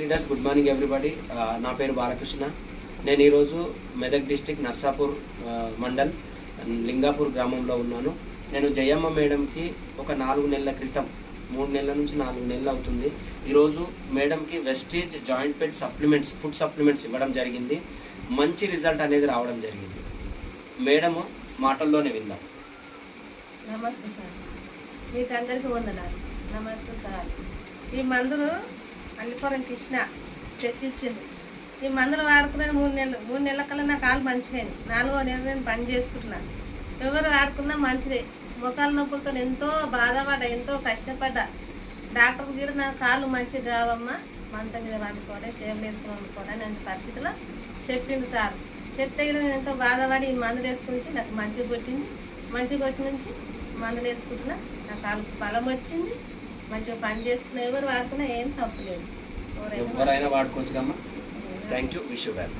Leaders good morning everybody. నా పేరు బాలకృష్ణ. నేను ఈరోజు మెదక్ డిస్టిక్ నర్సాపూర్ మండల్ లింగాపూర్ గ్రామంలో ఉన్నాను. నేను జయమ్మ మేడంకి ఒక నాలుగు నెలల క్రితం మూడు నెలల నుంచి నాలుగు నెలలు అవుతుంది. ఈరోజు మేడంకి wastage joint pain supplements food supplements ఇవ్వడం జరిగింది. మంచి రిజల్ట్ అనేది రావడం జరిగింది. మేడము మాటల్లోనే విందాం. నమస్తే సార్. మీకు అందరికీ వందనాలు. నమస్తే సార్. ఈ మందులు అల్లిపురం కృష్ణ తెచ్చిచ్చిండు ఈ మందులు వాడుకున్నాను మూడు నెలలు. మూడు నెలల కల్లా నా కాలు మంచిగా నాలుగో నెల నేను పని చేసుకుంటున్నాను ఎవరు వాడుకున్నా మంచిదే. ముఖాల నొప్పులతో ఎంతో బాధపడ్డా ఎంతో కష్టపడ్డా. డాక్టర్ కూడా నా కాళ్ళు మంచిగా కావమ్మా మంచం మీద వండుకోవాలి టేబుల్ వేసుకుని వండుకోవాలి అనే పరిస్థితిలో చెప్పిండు సార్. చెప్తే కూడా నేను ఎంతో బాధపడి ఈ మందులు వేసుకుని నాకు మంచిగా కొట్టింది. మంచిగా కొట్టి నుంచి మందులు వేసుకుంటున్నా. నా కాలు బలం వచ్చింది. మంచిగా పని చేసుకున్నా ఎవరు వాడుకున్నా ఏం తప్పులేదు ఎవరైనా వాడుకోవచ్చు. కమ్మా థ్యాంక్ యూ విష్ వెల్